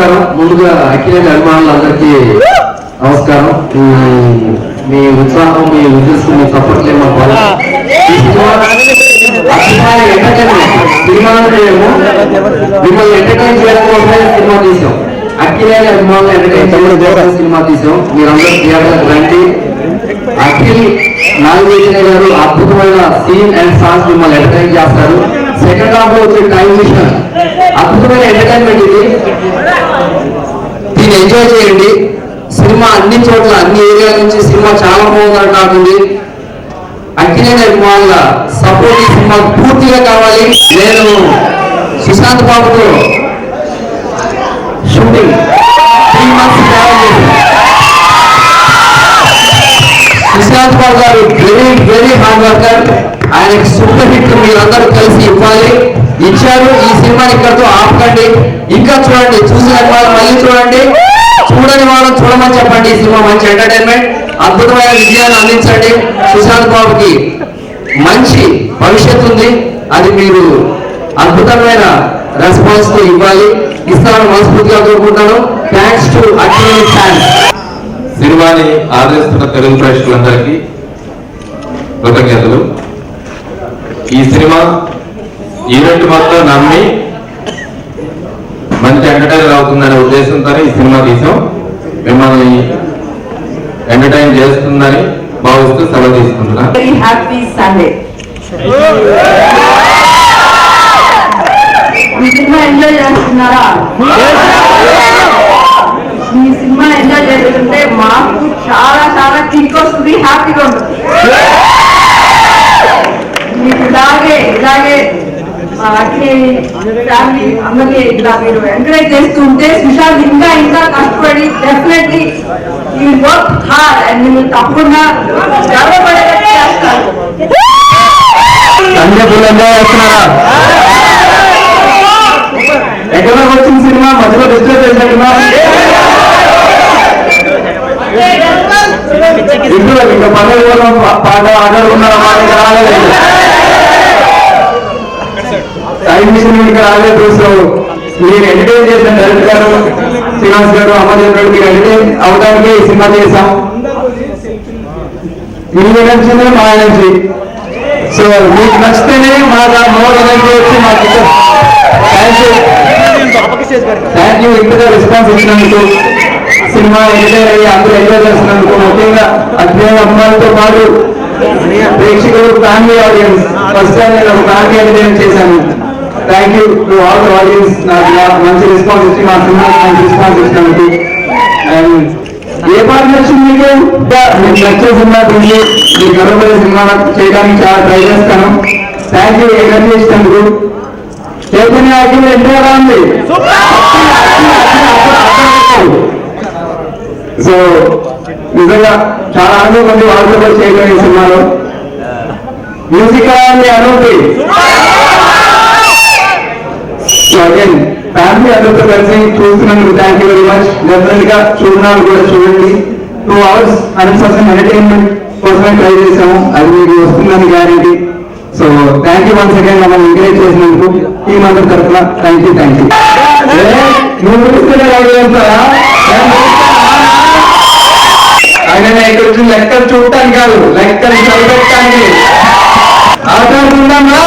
నమస్కారం. ముందుగా అఖిలేట్ అభిమానులందరికీ నమస్కారం. మీ- ఉత్సాహం మీ ఉద్దేశం మీ సపోర్ట్లే మా బాధ సినిమా మిమ్మల్ని ఎంటర్టైన్ చేయడం కోసమే సినిమా తీసాం. అఖిలేష్ అభిమానులు ఎంటర్టైన్ చేయడం కోసం సినిమా తీసాం. మీరందరూ థియేటర్కి రండి. అఖిల్ నాగవేచన గారు అద్భుతమైన సీన్ అండ్ సాంగ్స్ మిమ్మల్ని ఎంటర్టైన్ చేస్తారు. సెకండ్ హాఫ్లో వచ్చే టైం మిషన్. అద్భుతమైన ఎంటర్టైన్మెంట్ ఇది. దీన్ని ఎంజాయ్ చేయండి. సినిమా అన్ని చోట్ల అన్ని ఏరియాల నుంచి సినిమా చాలా బాగుందని నాకుంది అక్కినేని అభిమానుల సపోర్ట్ ఈ సినిమా పూర్తిగా కావాలి. నేను సుశాంత్ బాబుతో shooting three months Sushant Babu గారు వెరీ వెరీ హార్డ్ వర్కర్ ఆయనకి సూపర్ హిట్ మీరందరూ కలిసి ఇవ్వాలి. ఇచ్చారు. ఈ సినిమాని ఇక్కడతో ఆపకండి. ఇంకా చూడండి చూసిన వాళ్ళు మళ్ళీ చూడండి. చూడని వాళ్ళని చూడమని చెప్పండి. ఈ సినిమా మంచి ఎంటర్టైన్మెంట్ అద్భుతమైన విజయాన్ని అందించండి. సుశాంత్ బాబుకి మంచి భవిష్యత్తు ఉంది. అది మీరు అద్భుతమైన రెస్పాన్స్తో ఇవ్వాలి. ఇస్తారని మనస్ఫూర్తిగా కోరుకుంటాను థ్యాంక్స్ టు అక్కినేని ఫ్యాన్స్ సినిమాని ఆదరిస్తున్న తెలుగు ప్రేక్షకులందరికీ కృతజ్ఞతలు. ఈ సినిమా ఈవెంట్ మొత్తం నమ్మి మంచి ఎంటర్టైనర్ అవుతుందనే ఉద్దేశంతోనే ఈ సినిమా తీసాం. మిమ్మల్ని ఎంటర్టైన్ చేస్తుందని భావిస్తూ సెలవు తీసుకుంటున్నా. Very హ్యాపీ సండే ఈ సినిమా ఎంజాయ్ చేస్తున్నారా? ఈ సినిమా ఎంజాయ్ చేస్తుంటే మాకు చాలా చాలా కిక్ వస్తుంది హ్యాపీగా ఉంటుంది. మీకు ఇలాగే ఇలాగే అట్లే ఫ్యామిలీ అందరినీ ఇలా మీరు ఎంకరేజ్ చేస్తూ ఉంటే సుశాంత్ ఇంకా ఇంకా కష్టపడి definitely you work hard and మీరు తప్పకుండా గర్వపడేటట్టు చేస్తారు ఎక్కడ వచ్చిన సినిమా మధ్యలో డిస్టర్బ్ చేసినట్టున్నా ఇప్పుడు ఇంకా పండుగ కోసం పా- పాట ఇంకా రాలేదు టైం మిషన్ రాలేదు మీరు ఎంటర్టైన్ చేసిన డైరెక్టర్ గారు శ్రీనివాస్ గారు మీరు ఎంటర్టైన్ అవడానికి సినిమా చేశాం. మా ఎనర్జీ సో మీకు నచ్చితేనే మా మోర్ ఎనర్జీ వచ్చి మాకు థ్యాంక్ యూ థ్యాంక్ యూ ఇంతగా రెస్పాన్స్ ఇచ్చినందుకు సినిమా ఎంటర్టైన్ అయ్యి అందరూ ఎంజాయ్ చేస్తున్నందుకు ముఖ్యంగా అధ్యయన అమ్మాయిలతో పాటు ప్రేక్షకులు ఫ్యామిలీ ఆడియన్స్ ఫస్ట్ టైం నేను ఒక చేశాను. Thank you to all the audience నాకు మంచి రెస్పాన్స్ ఇచ్చి మా సినిమా మంచి రెస్పాన్స్ ఇచ్చినందుకు. అండ్ ఏ పాట నచ్చింది మీకు? నచ్చే సినిమా తీసి మీకు గర్వపడే సినిమా చేయడానికి చాలా ట్రై చేస్తాను. థ్యాంక్ యూ ఎనర్జీ ఇచ్చినందుకు చైతన్య ఎంత ఎలా ఉంది? సో నిజంగా చాలా ఆనందం ఉంది వాళ్ళతో కూడా చేయడం ఈ సినిమాలో. మ్యూజికల్ ఎలా అనూపి అగైన్ ఫ్యామిలీ అందరితో కలిసి చూస్తున్నందుకు థ్యాంక్ యూ వెరీ మచ్ డెఫినెట్గా చూడడానికి కూడా చూడండి. Two hours hundred percent entertainment కోసమే ట్రై చేసాము అది మీకు వస్తుందని guarantee so thank you once again మమ్మల్ని ఎంకరేజ్ చేసినందుకు. ఈ అందరి తరఫున థ్యాంక్ యూ థ్యాంక్ యూ నువ్వు పిలుస్తూనే ఆయన ఇక్కడ వచ్చి లెక్కలు చూడటానికి కాదు. లెక్కలు చదివటానికి. ఆటాడుకుందామా